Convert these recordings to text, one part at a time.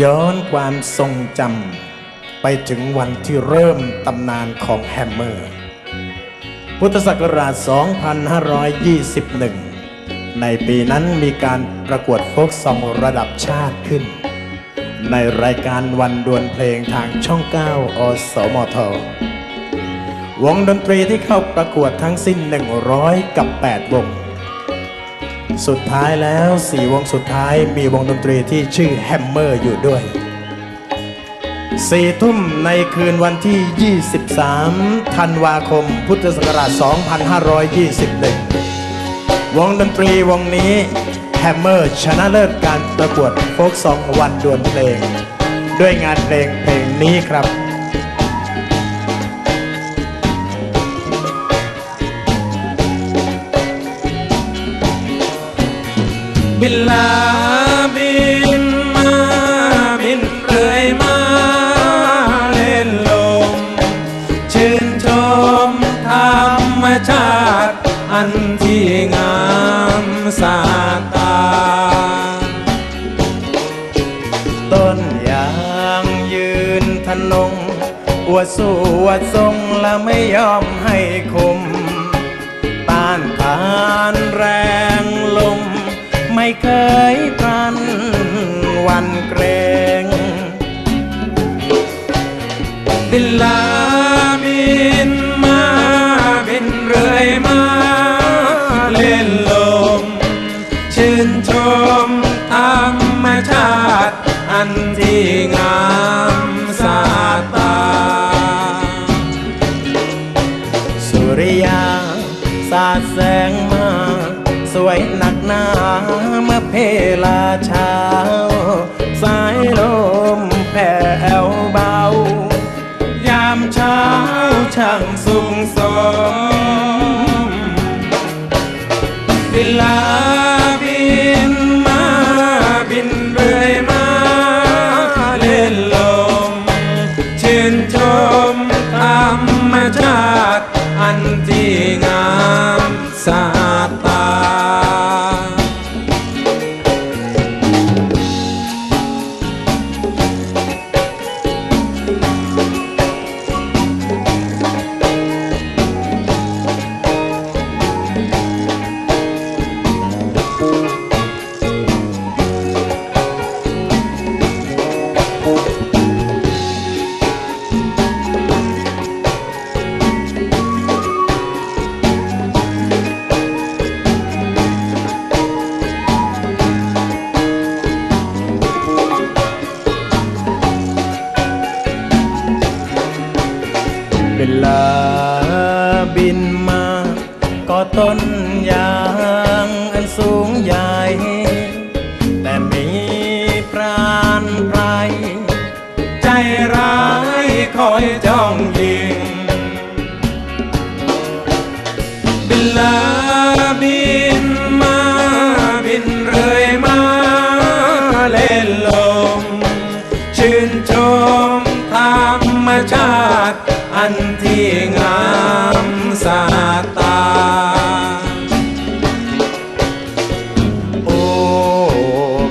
ย้อนความทรงจำไปถึงวันที่เริ่มตำนานของแฮมเมอร์ พุทธศักราช 2521 ในปีนั้นมีการประกวดโฟกซองระดับชาติขึ้น ในรายการวันดวลเพลงทางช่อง 9 อสมท วงดนตรีที่เข้าประกวดทั้งสิ้น 100 กับ 8 วง สุดท้ายแล้วสี่วงสุดท้ายมีวงดนตรีที่ชื่อแฮมเมอร์อยู่ด้วยสี่ทุ่มในคืนวันที่ 23 ธันวาคม พุทธศักราช 2521 วงดนตรีวงนี้แฮมเมอร์ชนะเลิศการประกวดโฟกซองวันดวลเพลง ด้วยงานเพลงเพลงนี้ครับ บินลาบินมาบินเรื่ยมาเล่นลม ชื่นชมธรรมชาติ อันที่งามสาตา ต้นยางยืนทนงอวดสู้อวดทรงและไม่ยอมให้คมต้านทานแรง ไม่เคยพลันวันเกรงบินลาบินมาบินเรื่อยมาเล่นลม ชื่นชมธรรมชาติอันที่งามสาตา สุริยาสาดแสงมา สวยหนักหนาเมื่อเพลาเช้า สายลมแผ่วเบา ยามเช้าช่างสุงสมเวลา บินมาก็ต้นยางอันสูงใหญ่ แต่มีพรานไพรใจร้ายคอยจ้องยิง บินลาบินมาบินเรื่อยมาเล่นลม ชื่นชมธรรมชาติอันที่งาม สาตา โอ้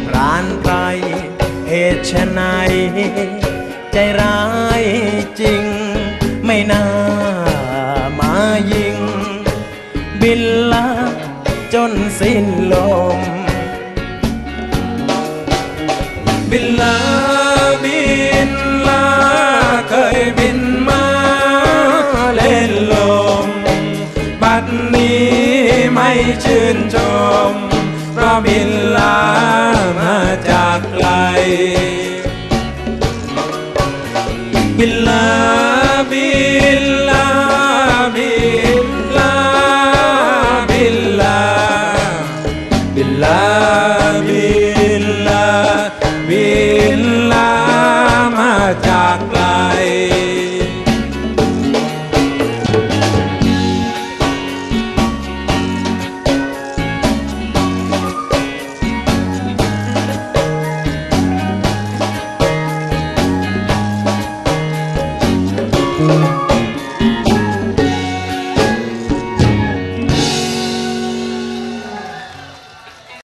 พรานไพรเหตุไฉนใจร้ายจริง ไม่น่ามายิง บินละจนสิ้นลม บินลา ชื่นชมเพราะบินลามาจากไกล